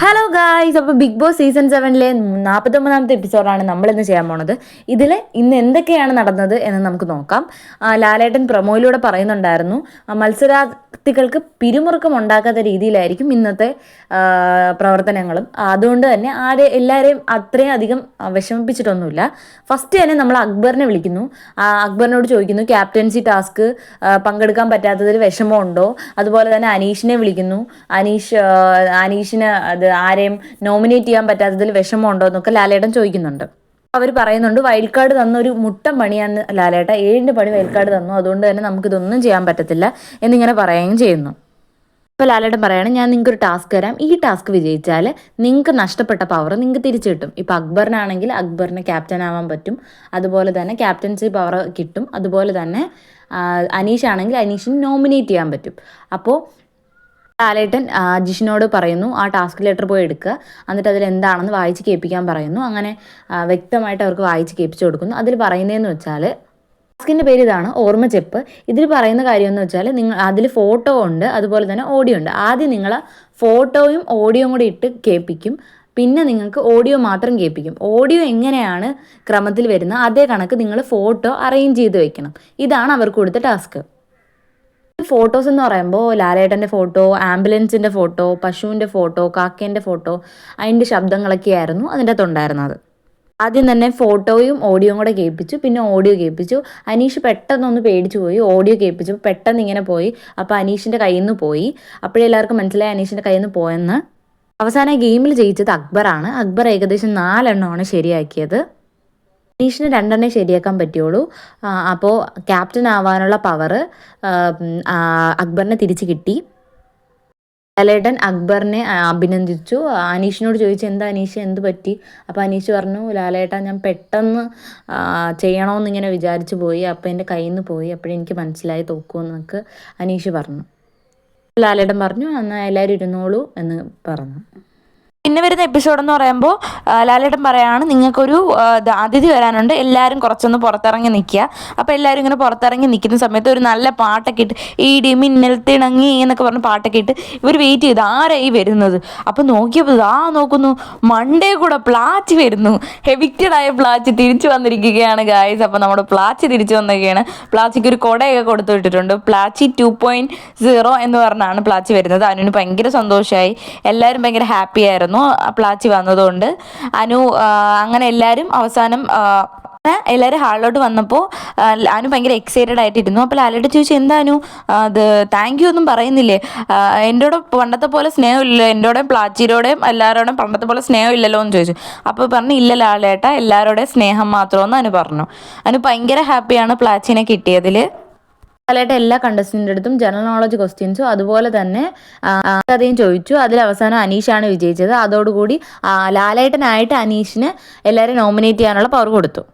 Hello guys അപ്പോൾ Bigg Boss season സെവനിലെ നാൽപ്പത്തൊമ്പതാമത്തെ എപ്പിസോഡാണ് നമ്മൾ ഇന്ന് ചെയ്യാൻ പോണത്. ഇതിൽ ഇന്ന് എന്തൊക്കെയാണ് നടന്നത് എന്ന് നമുക്ക് നോക്കാം. ലാലേട്ടൻ പ്രൊമോയിലൂടെ പറയുന്നുണ്ടായിരുന്നു മത്സരാർത്ഥികൾക്ക് പിരിമുറുക്കം ഉണ്ടാക്കാത്ത രീതിയിലായിരിക്കും ഇന്നത്തെ പ്രവർത്തനങ്ങളും. അതുകൊണ്ട് തന്നെ ആരെ എല്ലാവരെയും അത്രയും അധികം വിഷമിപ്പിച്ചിട്ടൊന്നുമില്ല. ഫസ്റ്റ് തന്നെ നമ്മൾ അക്ബറിനെ വിളിക്കുന്നു. അക്ബറിനോട് ചോദിക്കുന്നു ക്യാപ്റ്റൻസി ടാസ്ക് പങ്കെടുക്കാൻ പറ്റാത്തതിൽ വിഷമമുണ്ടോ? അതുപോലെ തന്നെ അനീഷിനെ വിളിക്കുന്നു. അനീഷ് അനീഷിന് അത് ആരെയും നോമിനേറ്റ് ചെയ്യാൻ പറ്റാത്തതിൽ വിഷമമുണ്ടോ എന്നൊക്കെ ലാലേട്ടൻ ചോദിക്കുന്നുണ്ട്. അവർ പറയുന്നുണ്ട് വൈൽഡ് കാർഡ് തന്ന ഒരു മുട്ടം പണിയാന്ന് ലാലേട്ട. ഏഴിന്റെ പണി വൈൽഡ് കാർഡ് തന്നു. അതുകൊണ്ട് തന്നെ നമുക്ക് ഇതൊന്നും ചെയ്യാൻ പറ്റത്തില്ല എന്നിങ്ങനെ പറയുകയും ചെയ്യുന്നു. അപ്പോൾ ലാലേട്ടൻ പറയാണ് ഞാൻ നിങ്ങൾക്ക് ഒരു ടാസ്ക് തരാം. ഈ ടാസ്ക് വിജയിച്ചാൽ നിങ്ങൾക്ക് നഷ്ടപ്പെട്ട പവർ നിങ്ങൾക്ക് തിരിച്ചു കിട്ടും. ഇപ്പോൾ അക്ബറിനാണെങ്കിൽ അക്ബറിന് ക്യാപ്റ്റൻ ആവാൻ പറ്റും. അതുപോലെ തന്നെ ക്യാപ്റ്റൻസി പവർ കിട്ടും. അതുപോലെ തന്നെ അനീഷ് ആണെങ്കിൽ അനീഷിന് നോമിനേറ്റ് ചെയ്യാൻ പറ്റും. അപ്പോൾ ലാലേട്ടൻ ജിഷിനോട് പറയുന്നു ആ ടാസ്ക് ലെറ്റർ പോയി എടുക്കുക. എന്നിട്ട് അതിൽ എന്താണെന്ന് വായിച്ച് കേൾപ്പിക്കാൻ പറയുന്നു. അങ്ങനെ വ്യക്തമായിട്ട് അവർക്ക് വായിച്ച് കേൾപ്പിച്ചു കൊടുക്കുന്നു. അതിൽ പറയുന്നതെന്ന് വെച്ചാൽ ടാസ്കിന്റെ പേര് ഇതാണ് ഓർമ്മ ചെപ്പ് ഇതിൽ പറയുന്ന കാര്യം എന്ന് വെച്ചാൽ നിങ്ങൾ അതിൽ ഫോട്ടോ ഉണ്ട് അതുപോലെ തന്നെ ഓഡിയോ ഉണ്ട്. ആദ്യം നിങ്ങൾ ഫോട്ടോയും ഓഡിയോയും കൂടി ഇട്ട് കേൾപ്പിക്കും. പിന്നെ നിങ്ങൾക്ക് ഓഡിയോ മാത്രം കേൾപ്പിക്കും. ഓഡിയോ എങ്ങനെയാണ് ക്രമത്തിൽ വരുന്നത് അതേ കണക്ക് നിങ്ങൾ ഫോട്ടോ അറേഞ്ച് ചെയ്ത് വെക്കണം. ഇതാണ് അവർക്ക് കൊടുത്ത ടാസ്ക്. ഫോട്ടോസ് എന്ന് പറയുമ്പോൾ ലാലേട്ടന്റെ ഫോട്ടോ ആംബുലൻസിന്റെ ഫോട്ടോ പശുവിന്റെ ഫോട്ടോ കാക്കേന്റെ ഫോട്ടോ അതിന്റെ ശബ്ദങ്ങളൊക്കെ ആയിരുന്നു അതിന്റെ അകത്തുണ്ടായിരുന്നത്. ആദ്യം തന്നെ ഫോട്ടോയും ഓഡിയോയും കൂടെ കേൾപ്പിച്ചു പിന്നെ ഓഡിയോ കേൾപ്പിച്ചു. അനീഷ് പെട്ടെന്നൊന്ന് പേടിച്ചു പോയി ഓഡിയോ കേൾപ്പിച്ചു. പെട്ടെന്ന് ഇങ്ങനെ പോയി. അപ്പോൾ അനീഷിന്റെ കയ്യിൽ നിന്ന് പോയി. അപ്പോഴേ എല്ലാവർക്കും മനസ്സിലായി അനീഷിന്റെ കയ്യിൽ നിന്ന് പോയെന്ന്. അവസാന ഗെയിമിൽ ജയിച്ചത് അക്ബറാണ്. അക്ബർ ഏകദേശം നാലെണ്ണമാണ് ശരിയാക്കിയത്. അനീഷിന് രണ്ടെണ്ണേ ശരിയാക്കാൻ പറ്റുള്ളൂ. അപ്പോൾ ക്യാപ്റ്റൻ ആവാനുള്ള പവർ അക്ബറിനെ തിരിച്ച് കിട്ടി. ലാലേട്ടൻ അക്ബറിനെ അഭിനന്ദിച്ചു. അനീഷിനോട് ചോദിച്ചു എന്താ അനീഷ് എന്ത് പറ്റി? അപ്പോൾ അനീഷ് പറഞ്ഞു ലാലേട്ടാ ഞാൻ പെട്ടെന്ന് ചെയ്യണമെന്ന് ഇങ്ങനെ വിചാരിച്ചു പോയി. അപ്പോൾ എന്റെ കയ്യിൽ നിന്ന് പോയി അപ്പോഴെനിക്ക് മനസ്സിലായി തോക്കുമെന്നൊക്കെ അനീഷ് പറഞ്ഞു. ലാലേട്ടൻ പറഞ്ഞു എന്നാൽ എല്ലാവരും ഇരുന്നോളൂ എന്ന് പറഞ്ഞു. പിന്നെ വരുന്ന എപ്പിസോഡ് എന്ന് പറയുമ്പോൾ ലാലേട്ടൻ പറയാണ് നിങ്ങൾക്കൊരു അതിഥി വരാനുണ്ട്. എല്ലാവരും കുറച്ചൊന്ന് പുറത്തിറങ്ങി നിൽക്കുക. അപ്പോൾ എല്ലാവരും ഇങ്ങനെ പുറത്തിറങ്ങി നിൽക്കുന്ന സമയത്ത് ഒരു നല്ല പാട്ടൊക്കെ ഇട്ട് ഈ മിന്നൽ തിണങ്ങി എന്നൊക്കെ പറഞ്ഞ് പാട്ടൊക്കെ ഇട്ട് ഇവർ വെയിറ്റ് ചെയ്ത് ആരായി വരുന്നത്? അപ്പോൾ നോക്കിയപ്പോൾ ആ നോക്കുന്നു മൺഡേ കൂടെ പ്ലാച്ച് വരുന്നു. ഹെവിക്റ്റഡ് ആയ പ്ലാച്ച് തിരിച്ചു വന്നിരിക്കുകയാണ് ഗായ്സ് അപ്പോൾ നമ്മുടെ പ്ലാച്ച് തിരിച്ചു വന്നിരിക്കുകയാണ്. പ്ലാച്ചിക്ക് ഒരു കൊടയൊക്കെ കൊടുത്തു വിട്ടിട്ടുണ്ട്. പ്ലാച്ചി ടു പോയിന്റ് സീറോ എന്ന് പറഞ്ഞാണ് പ്ലാച്ചി വരുന്നത്. അതിന് ഭയങ്കര സന്തോഷമായി എല്ലാവരും ഭയങ്കര ഹാപ്പി ആയിരുന്നു. ആ പ്ലാച്ചി വന്നതുകൊണ്ട്. അനു അങ്ങനെ എല്ലാവരും അവസാനം എല്ലാവരും ഹാളിലോട്ട് വന്നപ്പോൾ അനു ഭയങ്കര എക്സൈറ്റഡ് ആയിട്ടിരുന്നു. അപ്പോൾ ലാലേട്ട് ചോദിച്ചു എന്താ അനു? അത് താങ്ക് യു ഒന്നും പറയുന്നില്ലേ? എന്നോട് പണ്ടത്തെ പോലെ സ്നേഹമില്ലല്ലോ എന്നോടെയും പ്ലാച്ചിരോടെയും എല്ലാവരോടും പണ്ടത്തെ പോലെ സ്നേഹം ഇല്ലല്ലോ എന്ന് ചോദിച്ചു. അപ്പോൾ പറഞ്ഞു ഇല്ല ലാലേട്ട എല്ലാവരുടെയും സ്നേഹം മാത്രമെന്ന് അനു പറഞ്ഞു. അനു ഭയങ്കര ഹാപ്പിയാണ് പ്ലാച്ചിനെ കിട്ടിയതിൽ ലാലേട്ടൻ എല്ലാ കണ്ടസ്റ്റന്റ് അടുത്തും ജനറൽ നോളജ് ക്വസ്റ്റ്യൻസും അതുപോലെ തന്നെ കഥയും ചോദിച്ചു. അതിൽ അവസാനം അനീഷാണ് വിജയിച്ചത്. അതോടുകൂടി ലാലേട്ടനായിട്ട് അനീഷിന് എല്ലാവരും നോമിനേറ്റ് ചെയ്യാനുള്ള പവർ കൊടുത്തു.